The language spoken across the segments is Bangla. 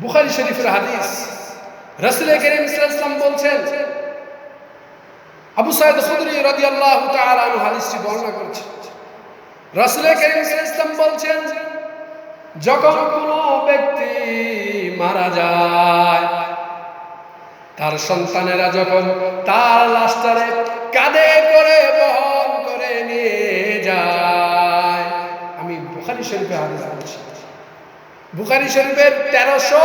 বুখারি শরীফের হাদিস। রাসূল করিম ইসলাম বলছেন, আবু সাইদ খুদরি রাদিয়াল্লাহু তাআলা আনহু হাদিসটি বর্ণনা করেছেন। রাসূল করিম ইসলাম বলছেন, যখন কোনো ব্যক্তি মারা যায়, তার সন্তানেরা যখন তার লাশটারে কাঁধে করে বহন করে নিয়ে যায়, আমি বুখারি শরীফে হাদিস বুখারি শরীফের তেরোশো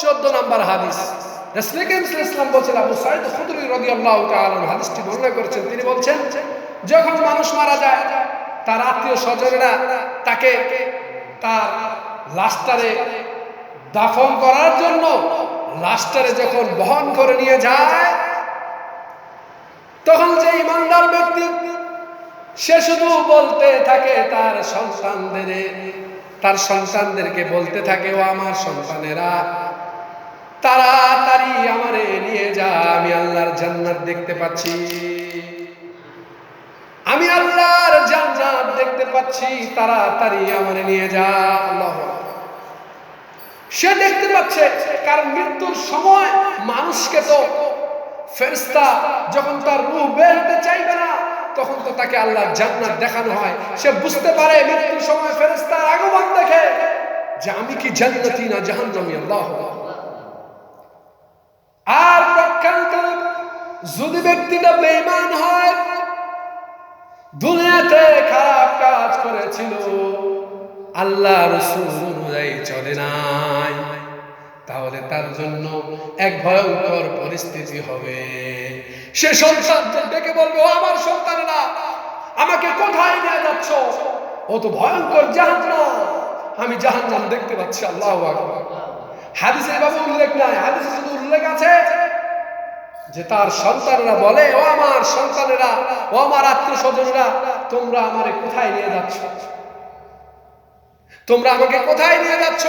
চোদ্দ নম্বর হাদিস। ইসলাম বলছেন, আবু সাইদ খুদরি তাআলা আনহু হাদিসটি বর্ণনা করেছেন। তিনি বলছেন, যখন মানুষ মারা যায়, তার আত্মীয় স্বজনেরা তাকে তার লাশটারে দাফন করার জন্য লাশটারে যখন বহন করে নিয়ে যায়, তখন যে ইমানদার ব্যক্তি, সে শুধু বলতে থাকে তার সন্তানদের তার সন্তানদেরকে বলতে থাকে, ও আমার সন্তানেরা, তাড়াতাড়ি আমারে নিয়ে যা, আমি আল্লাহর জান্নাত দেখতে পাচ্ছি। আমি আল্লাহর জান্নাত দেখতে পাচ্ছি, তাড়াতাড়ি আমারে নিয়ে যা। আল্লাহ সে দেখতে পাচ্ছে, কারণ মৃত্যুর সময় মানুষকে তো ফেরেশতা যখন তার রূহ বের হতে চাইবে না তখন তো তাকে আল্লাহর জান্নাত দেখানো হয়, সে বুঝতে পারে মৃত্যুর সময় ফেরেশতার আগমন দেখে যে আমি কি জান্নাতি না জাহান্নামী, আল্লাহ আর পক্ষান্তরে যদি ব্যক্তিটা বেঈমান হয়, দুনিয়াতে খারাপ কাজ করেছিল, আল্লাহ রসুল অনুযায়ী চলে নাই। তাহলে তার জন্য এক ভয়ঙ্কর পরিস্থিতি হবে। সে সন্তান ডেকে বলবে, ও আমার সন্তানেরা আমাকে কোথায় নিয়ে যাচ্ছ? ও তো ভয়ঙ্কর জাহান্নাম। আমি জাহান্নাম দেখতে পাচ্ছি, আল্লাহ হাদিসে এভাবে উল্লেখ নাই, হাদিসে শুধু উল্লেখ আছে যে তার সন্তানেরা বলে, ও আমার সন্তানেরা, ও আমার আত্মীয় স্বজনরা তোমরা আমারে কোথায় নিয়ে যাচ্ছ? তোমরা আমাকে কোথায় নিয়ে যাচ্ছ?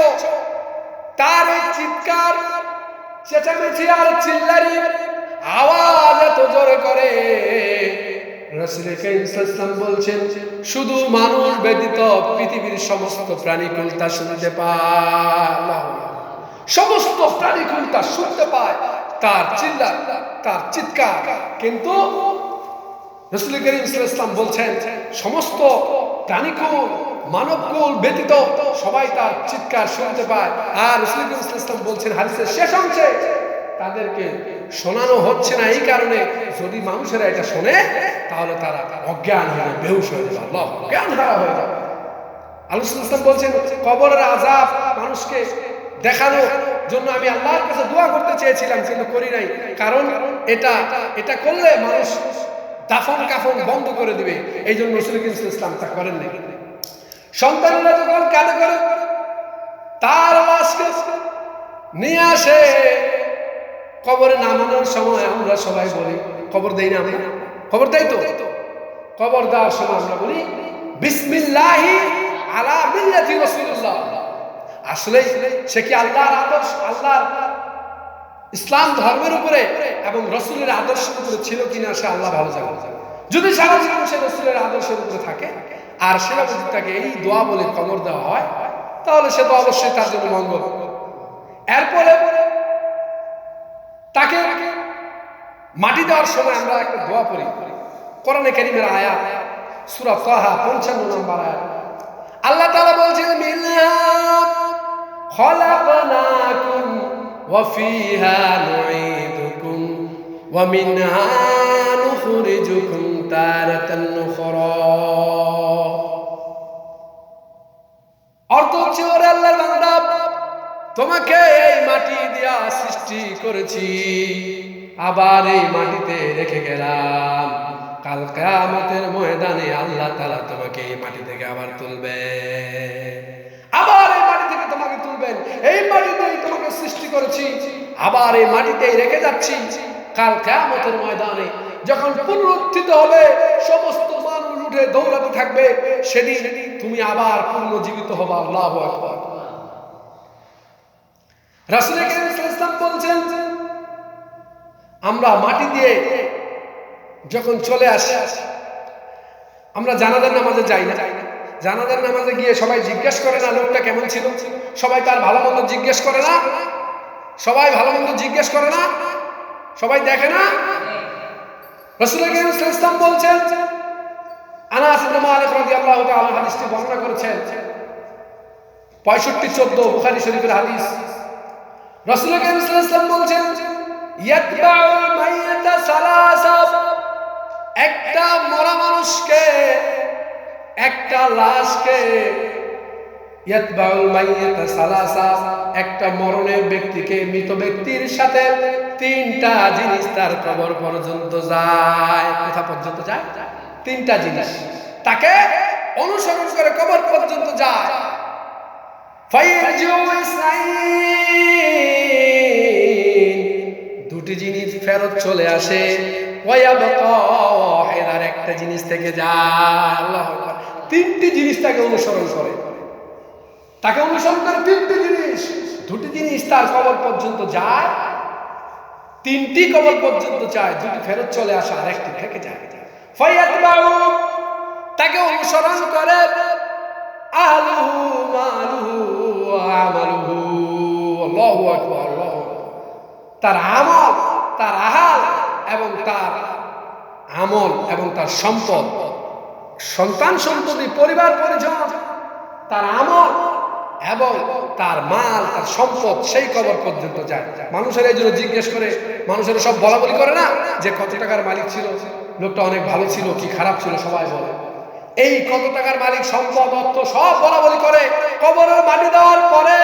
তার এই চিৎকার, চেঁচামেচি আর চিল্লারি আওয়াজ এত জোরে করে। বলছেন, শুধু মানুষ ব্যতীত পৃথিবীর সমস্ত প্রাণী তা শুনতে পায়। সমস্ত প্রাণী তা শুনতে পায়। তার চিল্লা, তার চিৎকার। কিন্তু রসুল করিম ইসলাম বলছেন, সমস্ত প্রাণীকুল মানবকুল ব্যতীত সবাই তার চিৎকার শুনতে পায়। আর রসুল করিম ইসলাম বলছেন, হাদিসের শেষ অংশে তাদেরকে শোনানো হচ্ছে না এই কারণে যদি মানুষেরা এটা শোনে, তাহলে তারা অজ্ঞান হয়ে বেহুশ হয়ে যাবে, আল্লাহ জ্ঞান হারা হয়ে যাবে। আলোচনা বলছেন, কবরের আজাব মানুষকে দেখানোর জন্য আমি আল্লাহর কাছে দোয়া করতে চেয়েছিলাম, কিন্তু করি নাই। কারণ এটা এটা করলে মানুষ দাফন কাফন বন্ধ করে দিবে। এই জন্য রসুল ইসলাম তা করেন নাই। সন্তানেরা যখন কানে করে তার লাশকে নিয়ে আসে কবরে নামানোর সময় আমরা সবাই বলি, কবর দেই না আমরা কবর দেই তো? কবর দেওয়ার সময় আমরা বলি, বিসমিল্লাহি আলা মিল্লাতি রাসূলুল্লাহ। আসলে সে কি আল্লাহর আদর্শ, আল্লাহর ইসলাম ধর্মের উপরে এবং রসুলের আদর্শের উপরে ছিল কিনা সে আল্লাহ ভালো জানে। যদি সারা জীবন সে রসুলের আদর্শের উপরে থাকে, আর সেটা যদি তাকে এই দোয়া বলে কবর দেওয়া হয়, তাহলে সে তো অবশ্যই তার জন্য মঙ্গল। এরপরে তাকে মাটি দেওয়ার সময় আমরা একটা দোয়া পড়ি। কোরআনে কারিমের আয়াত, সূরা তাহা 55 নম্বর আয়াত। আল্লাহ তাআলা বলছেন মিনহা খলাকনাকুম ওয়া ফিহা ওয়া মিনহা নুখরিজুকুম তারাতান নুখরা তোমাকে এই মাটি দিয়া সৃষ্টি করেছি। আবার এই মাটিতে রেখে গেলাম। কাল কেয়ামতের ময়দানে আল্লাহ তালা তোমাকে এই মাটি থেকে আবার তুলবে। আবার এই মাটি থেকে তোমাকে তুলবেন। এই তোমাকে সৃষ্টি করেছি। আবার এই রেখে যাচ্ছি। ময়দানে যখন পুনরুত্থিত হবে, সমস্ত মানুষ উঠে দৌড়াতে থাকবে। সেদিন তুমি আবার পুনর্জীবিত হবা। আল্লাহ আকবার। রাসুল ইসলাম বলছেন, আমরা মাটি দিয়ে যখন চলে আসি, আমরা জানাজার নামাজে যাই না। জানাজার নামাজে গিয়ে সবাই জিজ্ঞেস করে না, লোকটা কেমন ছিল? সবাই তার ভালো মন্দ জিজ্ঞেস করে না? সবাই ভালো মন্দ জিজ্ঞেস করে না? সবাই দেখে না? রসুল ইসলাম বলছেন, আনাস মালিক রাদিয়াল্লাহু তাআলা হাদিসটি বর্ণনা করেছেন। 65 14 বুখারী শরীফের হাদিস। রাসূল বলছেন একটা মরা মানুষকে, একটা লাশকে একটা মরণের ব্যক্তিকে, মৃত ব্যক্তির সাথে তিনটা জিনিস তার কবর পর্যন্ত যায়। কোথা পর্যন্ত যায়? তিনটা জিনিস। তাকে অনুসরণ করে কবর পর্যন্ত যায়। দুটি জিনিস ফেরত চলে আসে। আর একটা জিনিস থেকে যা তিনটি জিনিস তাকে অনুসরণ করে। তাকে অনুসরণ করে তিনটি জিনিস। দুটি জিনিস তার কবর পর্যন্ত যায়, তিনটি কবর পর্যন্ত যায়, দুটি ফেরত চলে আসে আর একটি থেকে যায়। ফয়াতবাউ তাকে অনুসরণ করে আহলুহু, মালুহু। তার আমল, তার আহাল এবং তার আমল এবং তার সম্পদ। সন্তান সন্ততি পরিবার, পরিজন, তার আমল এবং তার মাল, তার সম্পদ সেই কবর পর্যন্ত যায়। মানুষের এই জন্য জিজ্ঞেস করে, মানুষের সব বলা বলি করে না? যে কত টাকার মালিক ছিল? লোকটা অনেক ভালো ছিল, কি খারাপ ছিল? সবাই বলে। এই কত টাকার মালিক সম্পদ, অর্থ সব বলা বলি করে। কবরের মাটি দেওয়ার পরে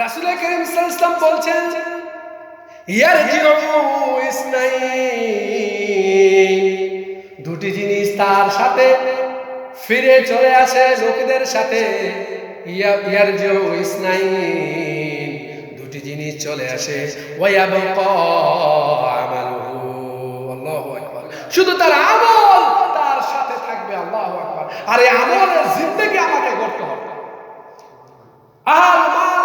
রাসুল করিম ইসলাম বলছেন দুটি জিনিস তার সাথে ফিরে চলে আসে লোকেদের সাথে। ইয়ার ইসনাই দুটি জিনিস চলে আসে। শুধু তার আমল আল্লাহ এই আমলের জিন্দগি আমাকে করতে হবে। আর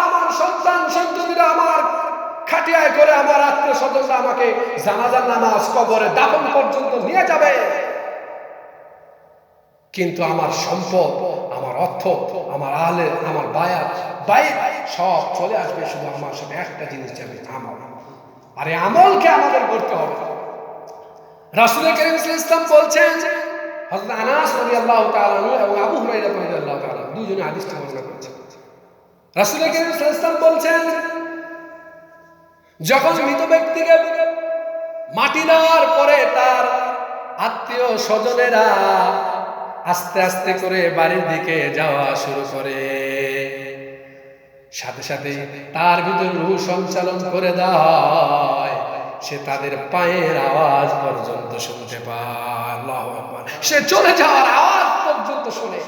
আমার, সন্তান, সন্ততিরা আমার, খাটিয়ায় করে আমার আত্মীয় আমাকে জানাজার নামাজ কবরে দাপন পর্যন্ত নিয়ে যাবে। কিন্তু আমার সম্পদ, আমার অর্থ, আমার আলে আমার বায়াত বাই সব চলে আসবে শুধু আমার সাথে একটা জিনিস যাবে আমল। আর আমলকে আমাদের করতে হবে। রাসুল করিম ইসলাম বলছেন হযরত আনাস রাদিয়াল্লাহু তাআলা এবং আবু হুরায়রা রাদিয়াল্লাহু তাআলা দুইজনে হাদিসটি বর্ণনা করেছেন রাসুল করিম ইসলাম বলছেন, যখন মৃত ব্যক্তিকে মাটি দেওয়ার পরে তার আত্মীয় স্বজনেরা আস্তে আস্তে করে বাড়ির দিকে যাওয়া শুরু করে। সাথে সাথে তার ভিতর রুহ সঞ্চালন করে দেয়। সে তাদের পায়ের আওয়াজ পর্যন্ত শুনতে পায়। সে চলে যাওয়ার আওয়াজ পর্যন্ত শুনে।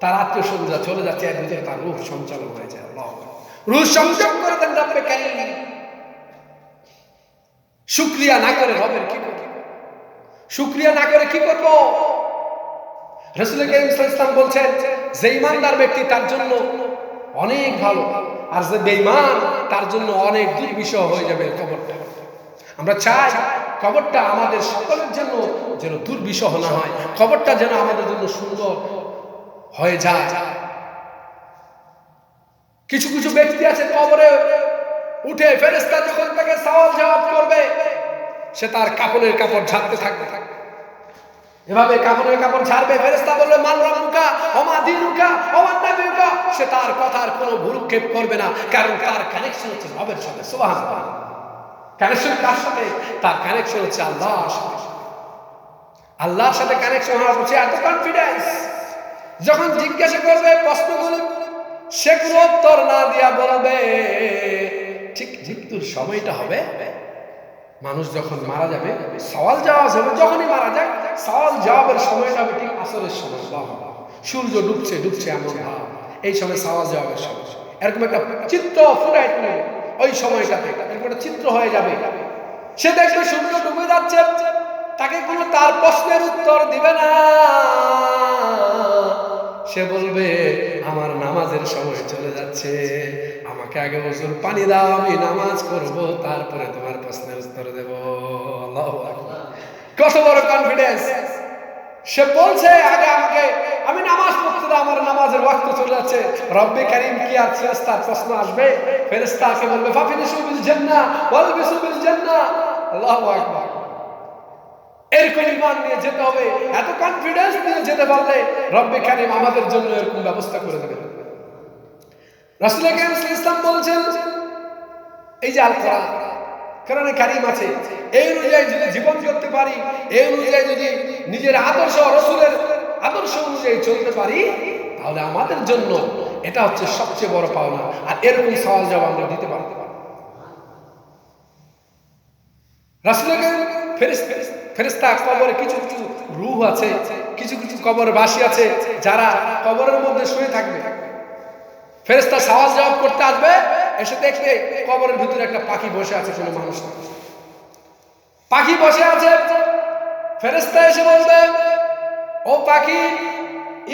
তার আত্মীয় স্বজনরা চলে যাচ্ছে এর ভিতরে তার রূপ সঞ্চালন হয়ে যায় রুহ সংযোগ করে দেন রব্বে কারিম। শুক্রিয়া না করে রবের কি করব? শুক্রিয়া না করে কি করব? রসুল ইসলাম বলছেন, যে ইমানদার ব্যক্তি তার জন্য অনেক ভালো, আর যে বেইমান তার জন্য অনেক দুর্বিষহ হয়ে যাবে খবরটা আমরা চাই খবরটা আমাদের সকলের জন্য যেন দুর্বিষহ না হয়, খবরটা যেন আমাদের জন্য সুন্দর হয়ে যায়। কিছু কিছু ব্যক্তি আছে কবরে উঠে ফেরেস্তা যখন তাকে সওয়াল জবাব করবে, সে তার কাপড়ের কাপড় ঝাড়তে থাকবে। এভাবে কাপড়ের কাপড় ছাড়বে ফেরেস্তা বলবে, মান রব্বুকা ওমা দিনুকা ওমা নাবিয়ুকা সে তার কথার কোনো ভুরুক্ষেপ করবে না, কারণ তার কানেকশন হচ্ছে রবের সাথে, সুবহানাল্লাহ। কানেকশন কার সাথে? তার কানেকশন হচ্ছে আল্লাহর সাথে। আল্লাহর সাথে কানেকশন হওয়া হচ্ছে এত কনফিডেন্স যখন জিজ্ঞাসা করবে প্রশ্নগুলো, সে কোনো উত্তর না দিয়া বলবে, ঠিক মৃত্যুর সময়টা হবে। মানুষ যখন মারা যাবে, সওয়াল জবাব হবে, যখনই মারা যায়, সওয়াল জবাবের সময়টা হবে ঠিক আসরের সময়। সূর্য ডুবছে ডুবছে এমন ভাব। এই সময় সওয়াল জবাবের সময়। এরকম একটা চিত্র ফুটাই তুলে ওই সময়টাতে। একটা চিত্র হয়ে যাবে। সে দেখবে সূর্য ডুবে যাচ্ছে। তাকে কোনো তার প্রশ্নের উত্তর দিবে না। সে বলবে, আমার নামাজের সময় চলে যাচ্ছে। আমাকে আগে ওজন পানি দাও, আমি নামাজ করব তারপরে তোমার প্রশ্নের উত্তর দেব। কত বড় কনফিডেন্স সে বলছে, আগে আমাকে, আমি নামাজ পড়তে, আমার নামাজের ওয়াক্ত চলে যাচ্ছে। রব্বে কারিম কি আর ফেরেস্তার প্রশ্ন আসবে? ফেরেস্তাকে বলবে ফাফিনিসু বিল জান্নাহ, ওয়ালবিসু বিল জান্নাহ। আল্লাহু আকবার। এরকম ইমান নিয়ে যেতে হবে, এত কনফিডেন্স নিয়ে যেতে পারলে রব্বে কারিম আমাদের জন্য এরকম ব্যবস্থা করে দেবে। রাসূল কারীম ইসলাম বলছেন, এই যে আল কোরআন কোরআনে কারিম আছে। এই অনুযায়ী যদি জীবন করতে পারি, এই অনুযায়ী যদি নিজের আদর্শ রসুলের আদর্শ অনুযায়ী চলতে পারি, তাহলে আমাদের জন্য এটা হচ্ছে সবচেয়ে বড় পাওনা। আর এরকম সওয়াল জবাব আমরা দিতে পারব রাসুলের ফেরেস্তা কবরে কিছু কিছু রুহ আছে, কিছু কিছু কবর বাসি আছে, যারা কবরের মধ্যে শুয়ে থাকবে। ফেরেস্তা সওয়াল জবাব করতে আসবে এসে দেখবে কবরের ভিতরে একটা পাখি বসে আছে কোনো মানুষ। পাখি বসে আছে। ফেরেস্তা এসে বলবে, ও পাখি,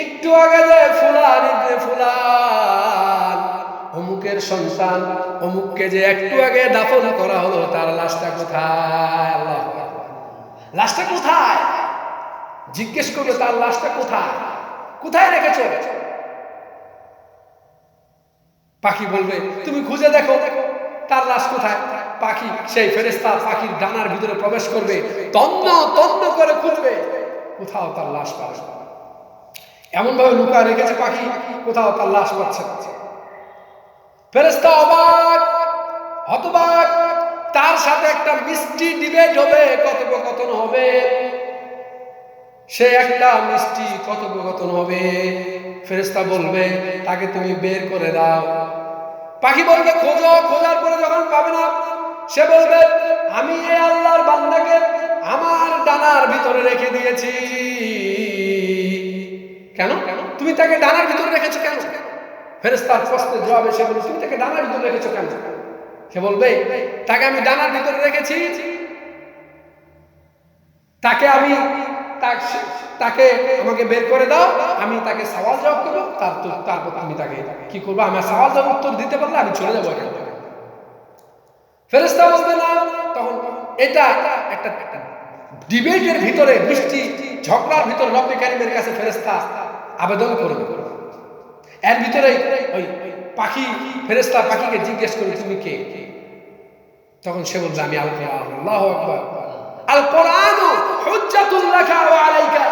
একটু আগে যে ফুলান ফুলান অমুকের সন্তান, অমুককে যে একটু আগে দাফন করা হলো, তার লাশটা কোথায়? লাশটা কোথায়? জিজ্ঞেস করবে তার লাশটা কোথায়? কোথায় রেখেছো? পাখি বলবে, তুমি খুঁজে দেখো, তার লাশ কোথায়? পাখি সেই ফেরেস্তা পাখির ডানার ভিতরে প্রবেশ করবে, তন্ন তন্ন করে খুঁজবে, কোথাও তার লাশ পাবে এমন ভাবে লুকা রেখেছে পাখি, কোথাও তার লাশ পাচ্ছে ফেরেস্তা অবাক, হতবাক, তার সাথে একটা মিষ্টি ডিবেট হবে, কথোপকথন হবে। সে একটা মিষ্টি কথোপকথন হবে। ফেরেস্তা বলবে, তাকে তুমি বের করে দাও। পাখি বলবে, খোঁজো, খোঁজার পরে যখন পাবে না? সে বলবে, আমি এ আল্লাহর বান্দাকে আমার ডানার ভিতরে রেখে দিয়েছি। কেন? তুমি তাকে ডানার ভিতরে রেখেছো কেন? ফেরেস্তার প্রশ্নের জবাবে সে বলবে তুমি তাকে ডানার ভিতরে রেখেছো কেন? সে বলবে, তাকে আমি ডানার ভিতরে রেখেছি। তাকে আমি তাকে আমাকে বের করে দাও, আমি তাকে সওয়াল জবাব করব, তার তারপর আমি তাকে কি করব? আমার সওয়াল জবাব উত্তর দিতে পারলে আমি চলে যাব এখান থেকে। ফেরেস্তা বলবে, না। তখন এটা একটা ডিবেটের ভিতরে বৃষ্টি ঝগড়ার ভিতরে রব্বে কারিমের কাছে ফেরেস্তা আবেদন করবে এর ভিতরে ওই পাখি ফেরেস্তা পাখিকে জিজ্ঞেস করে, তুমি কে? তখন সে বলবে আমি আল্লাহ আকবার। আল কোরআন আলাইকা।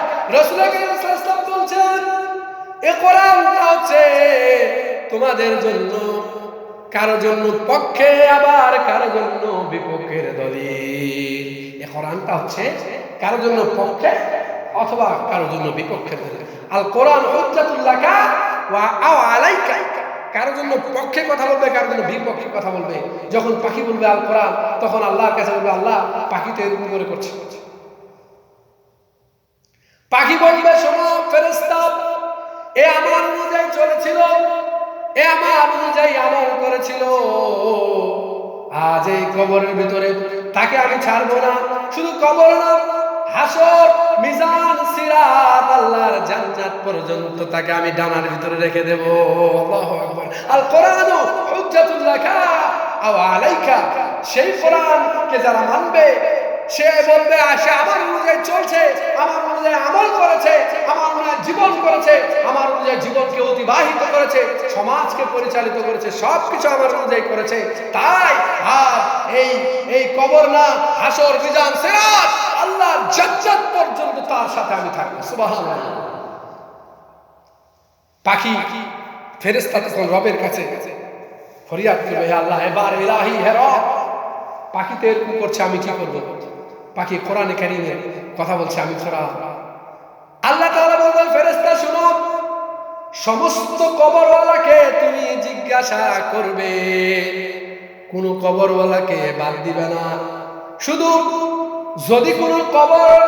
হচ্ছে তোমাদের জন্য, কারও জন্য পক্ষে, আবার কারও জন্য বিপক্ষের দলিল। এ কোরআনটা হচ্ছে কারও জন্য পক্ষে অথবা কারও জন্য বিপক্ষের দলিল। আল কোরআন আলাইকা। কারোর জন্য পক্ষে কথা বলবে, কারও জন্য বিপক্ষে কথা বলবে। যখন পাখি বলবে আল কোরআন, তখন আল্লাহর কাছে বলবে, আল্লাহ পাখি তো এরকম করে করছে। পাখি বলবে, শোনো ফেরেস্তা এ আমার অনুযায়ী চলেছিল, এ আমার অনুযায়ী আমল করেছিল। আজ এই কবরের ভিতরে তাকে আমি ছাড়বো না। শুধু কবর না, হাসর, মিজান, সিরাত, আল্লাহর জান্নাত পর্যন্ত তাকে আমি ডানার ভিতরে রেখে দেব। আল্লাহু আকবার। আল কোরআন হুজ্জাতুল লাকা, আও আলাইকা, সেই যারা মানবে সে বলবে সে আমার অনুযায়ী চলছে, আমার অনুযায়ী আমল করেছে, আমার অনুযায়ী জীবন করেছে, আমার অনুযায়ী জীবনকে অতিবাহিত করেছে, সমাজকে পরিচালিত করেছে সব কিছু আমার অনুযায়ী করেছে। তাই আর এই এই কবর না, হাসর বিজান সেরাত আল্লাহ জাজ্জাত পর্যন্ত তার সাথে আমি থাকব। সুবহানাল্লাহ। পাখি ফেরেশতা তখন রবের কাছে ফরিয়াদ করবে, হে আল্লাহ, এবার ইলাহি, হে রব পাখি তো এরকম করছে, আমি কি করব? পাখি কোরআনে কারিমে কথা বলছে, আমি কোরআন আল্লাহ তাআলা বলবেন ফেরেশতা, শুনো, সমস্ত কবরওয়ালাকে তুমি জিজ্ঞাসা করবে। কোন কবরওয়ালাকে বাদ দিবে না। শুধু যদি কোনো কবর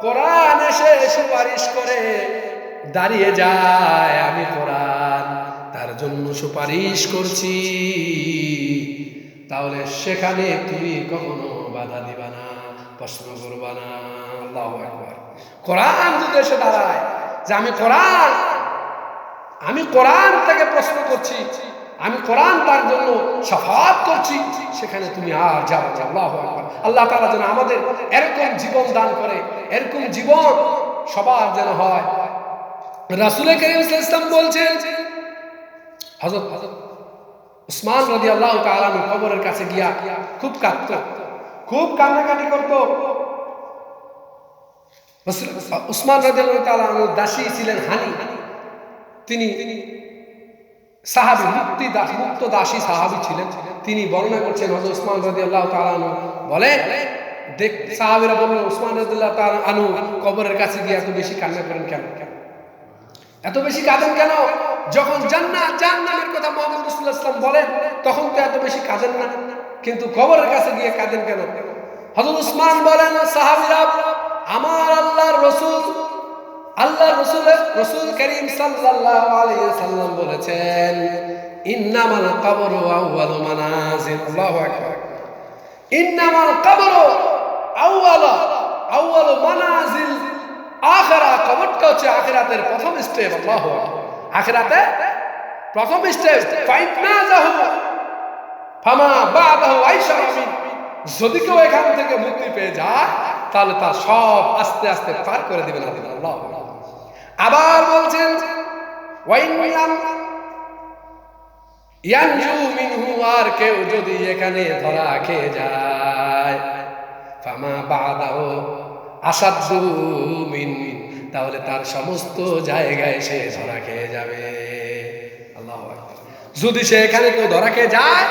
কোরআন এসে সুপারিশ করে, দাঁড়িয়ে যায়, আমি কোরআন তার জন্য সুপারিশ করছি। তাহলে সেখানে তুমি কখনো বাধা দিবা না। প্রশ্ন করবা না, আল্লাহু আকবার। কোরআন যদি এসে দাঁড়ায় যে আমি কোরআন আমি কোরআন থেকে প্রশ্ন করছি, আমি কোরআন তার জন্য সাফাত করছি, সেখানে তুমি আর যাও আল্লাহ আল্লাহ তাআলা যেন আমাদের এরকম জীবন দান করে, এরকম জীবন সবার যেন হয়। রাসুল করিম ইসলাম বলছেন হজরত হজরত উসমান রাজি আল্লাহ তালানু কবরের কাছে গিয়া খুব কাঁদত। খুব কান্নাকাটি করত। উসমান রাজি দাসী ছিলেন হানি। তিনি সাহাবি মুক্তি দাস মুক্ত দাসী সাহাবি ছিলেন। তিনি বর্ণনা করছেন হজরত উসমান রাজি আল্লাহ তালানু বলেন দেখ, সাহাবিরা উসমান রাজিল্লাহ আনু কবরের কাছে গিয়ে এত বেশি কান্না করেন কেন? কেন এত বেশি কাঁদেন কেন? যখন জান্নাত, জাহান্নামের কথা মোহাম্মদ সাল্লাল্লাহু বলেন, তখন তো এত বেশি কাঁদেন না। কিন্তু কবরের কাছে গিয়ে কাঁদেন কেন? হযরত উসমান বলেন, সাহাবীরা, আমার আল্লাহর রাসূল আল্লাহ রাসূল রাসূল করিম সাল্লাল্লাহু আলাইহি সাল্লাম বলেছেন, ইন্নামাল কবরু আউয়ালু মানাজিল। আল্লাহু আকবার। ইন্নামাল কবরু আউয়ালু আউয়ালু মানাজিল। আখেরা কবরটা হচ্ছে আখেরাতের প্রথম স্টেপ, আল্লাহ আখেরাতে প্রথম স্টেপ ফাইট না যাহু ফামা বাদাহু আইসা আমিন। যদি কেউ এখান থেকে মুক্তি পেয়ে যায়, তাহলে তার সব আস্তে আস্তে পার করে দিবেন আল্লাহ। আবার বলছেন ইয়ানজু মিনহু, আর কেউ যদি এখানে ধরা খেয়ে যায়, ফামা বাদাহু আসাদু মিন, তাহলে তার সমস্ত জায়গায় সে ধরা খেয়ে যাবে। আল্লাহ যদি সে এখানে কেউ ধরা খেয়ে যায়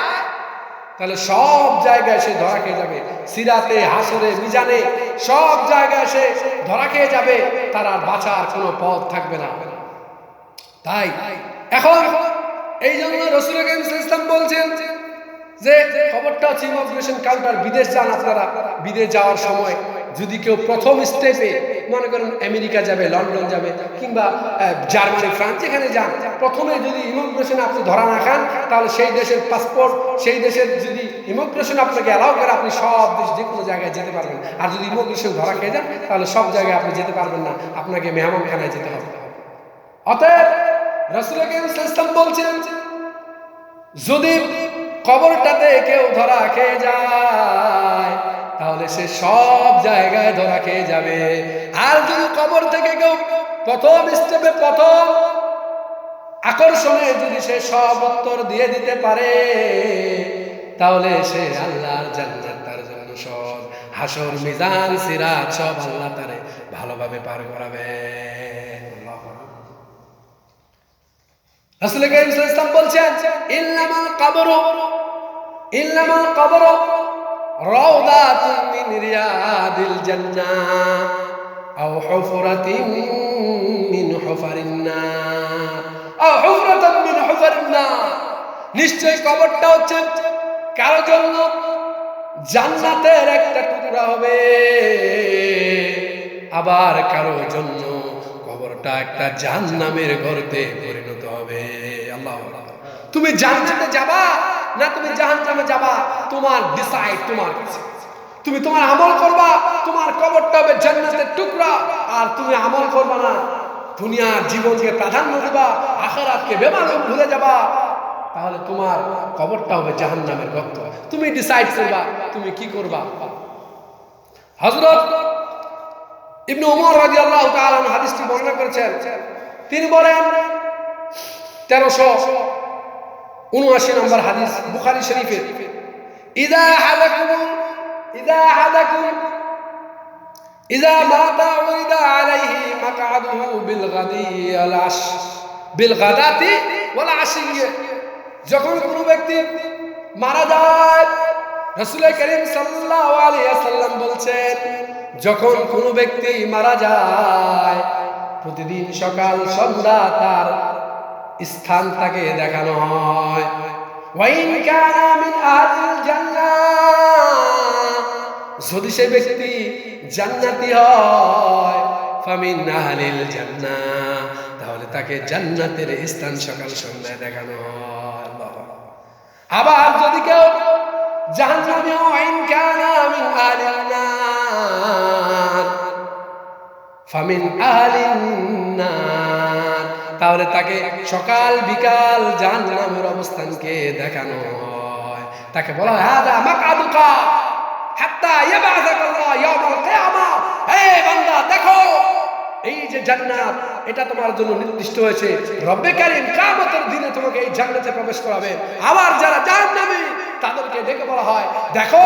তাহলে সব জায়গায় সে ধরা খেয়ে যাবে। সিরাতে, হাসরে, মিজানে সব জায়গায় সে ধরা খেয়ে যাবে। তার আর বাঁচার কোনো পথ থাকবে না। তাই এখন এই জন্য রসুল ইসলাম বলছেন যে খবরটা হচ্ছে ইমিগ্রেশন কাউন্টার বিদেশ যান আপনারা। বিদেশ যাওয়ার সময় যদি কেউ প্রথম স্টেপে মনে করেন আমেরিকা যাবে, লন্ডন যাবে, কিংবা জার্মানি, ফ্রান্স, যেখানে যান, প্রথমে যদি ইমিগ্রেশন আপনি ধরা না খান, তাহলে সেই দেশের পাসপোর্ট সেই দেশের যদি ইমিগ্রেশন আপনাকে অ্যালাউ করে, আপনি সব দেশ যে কোনো জায়গায় যেতে পারবেন। আর যদি ইমিগ্রেশন ধরা খেয়ে যান, তাহলে সব জায়গায় আপনি যেতে পারবেন না। আপনাকে মেহমানখানায় যেতে হবে। অতএব রসুল ইসলাম বলছেন, যদি কবরটাতে কেউ ধরা খেয়ে যায় তাহলে সে সব জায়গায় ধরা খেয়ে যাবে। আর যদি কবর থেকে কেউ প্রথম স্টেপে প্রথম আকর্ষণে যদি সে সব উত্তর দিয়ে দিতে পারে, তাহলে সে আল্লাহর জান্নাত তার জন্য সব হাসর, মিজান, সিরাত সব আল্লাহ তারে ভালোভাবে পার করাবে। রাসূল করিম সাল্লাল্লাহু বলছেন, ইল্লামাল কবর ইল্লামাল কবর রাউদাতুন মিন রিয়াদিল জান্নাহ আও হুফরাতিন মিন হুফারিন নার। আও হুফরাতান মিন হুফারিন নার। নিশ্চয় কবরটা হচ্ছে কারও জন্য জান্নাতের একটা টুকরা হবে। আবার কারও জন্য কবরটা একটা জাহান্নামের গর্তে পরিণত হবে। আল্লাহ তুমি জান্নাতে যাবা না তুমি জাহান্নামে যাবা, তোমার ডিসাইড তোমার কাছে। তুমি তোমার আমল করবা, তোমার কবরটা হবে জান্নাতের টুকরা, আর তুমি আমল করবা না, দুনিয়ার জীবনকে প্রাধান্য দিবা, আখেরাতকে বেমালুম ভুলে যাবা, তাহলে তোমার কবরটা হবে জাহান্নামের গর্ত তুমি ডিসাইড করবা, তুমি কি করবা? হযরত ইবনে ওমর রাদিয়াল্লাহু তাআলা হাদিসটি বর্ণনা করেছেন। তিনি বলেন 1379 নম্বর হাদিস, বুখারী শরীফের। ইদা হাদাকুম ইদা হাদাকুম, ইদা মাতা উইদা আলাইহি মাকআদুহু বিল গাদি আল আশ, বিল গাদাতি ওয়াল আশিয় যখন কোনো ব্যক্তি মারা যায়, রাসূল করিম সাল্লাল্লাহু আলাইহি ওয়াসাল্লাম বলছেন, যখন কোনো ব্যক্তি মারা যায়, প্রতিদিন সকাল সন্ধ্যা তার স্থান তাকে দেখানো হয়। ওয়াইন যদি সে ব্যক্তি জান্নাতি হয় তাহলে তাকে জান্নাতের স্থান সকাল সন্ধ্যায় দেখানো হয়। আবার যদি কেউ জাহান্নামী ওয়াইন মিন ফামিন আহলিন নার। তাহলে তাকে সকাল বিকাল জাহান্নামের অবস্থানকে দেখানো হয়। তাকে বলা হয় হাদা মাকাদুকা হাত্তা ইয়াবাযাক আল্লাহ ইয়াউমাল কিয়ামা। হে বান্দা, দেখো, এই যে জান্নাত, এটা তোমার জন্য নির্দিষ্ট হয়েছে। রব্বে কারিম কামতের দিনে তোমাকে এই জান্নাতে প্রবেশ করাবে। আবার যারা জাহান্নামী, তাদেরকে ডেকে বলা হয়, দেখো,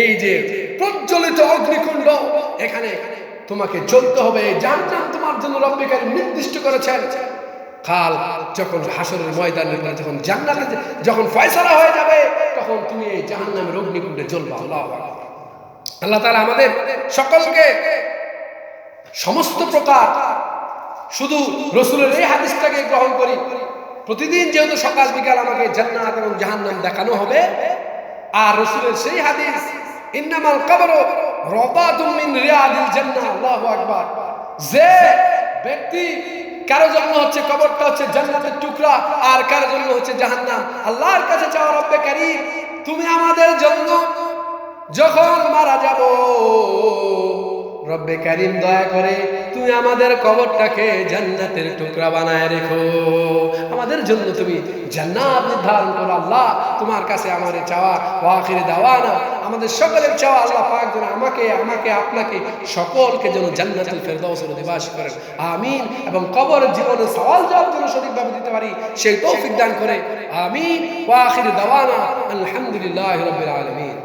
এই যে প্রজ্বলিত অগ্নিকুণ্ড, এখানে তোমাকে চলতে হবে। জাহান্নাম তোমার জন্য রব্বে কারিম নির্দিষ্ট করেছেন। কাল যখন হাসরের ময়দানের যখন জান্নাতে যখন ফয়সালা হয়ে যাবে, তখন তুমি এই জাহান্নামের অগ্নিকুণ্ডে জ্বলবা। আল্লাহ। আল্লাহ তাআলা আমাদের সকলকে সমস্ত প্রকার শুধু রসুলের এই হাদিসটাকে গ্রহণ করি। প্রতিদিন যেহেতু সকাল বিকাল আমাকে জান্নাত এবং জাহান্নাম দেখানো হবে, আর রসুলের সেই হাদিস, ইন্নামাল কবর রবাতুম মিন রিয়াদিল যে ব্যক্তি, কারও জন্য হচ্ছে কবরটা হচ্ছে জান্নাতের টুকরা, আর কারও জন্য হচ্ছে জাহান্নাম। আল্লাহর কাছে চাওয়া রব্বে কারীম, তুমি আমাদের জন্য যখন মারা যাব, রব্বে কারিম দয়া করে তুমি আমাদের কবরটাকে জান্নাতের টুকরা বানায় রেখো। আমাদের জন্য তুমি জান্নাত নির্ধারণ করো, আল্লাহ তোমার কাছে আমাদের চাওয়া, ওয়াখিরে দাওয়ানা। আমাদের সকলের চাওয়া আল্লাহ পাক যেন আমাকে আমাকে, আপনাকে সকলকে যেন জান্নাতুল ফেরদাউসের অধিবাসী করেন। আমিন। এবং কবর জীবনে সওয়াল জবাব যেন সঠিকভাবে দিতে পারি, সেই তৌফিক দান করে। আমিন। ওয়াখিরে দাওয়ানা আলহামদুলিল্লাহি রাব্বিল আলামিন।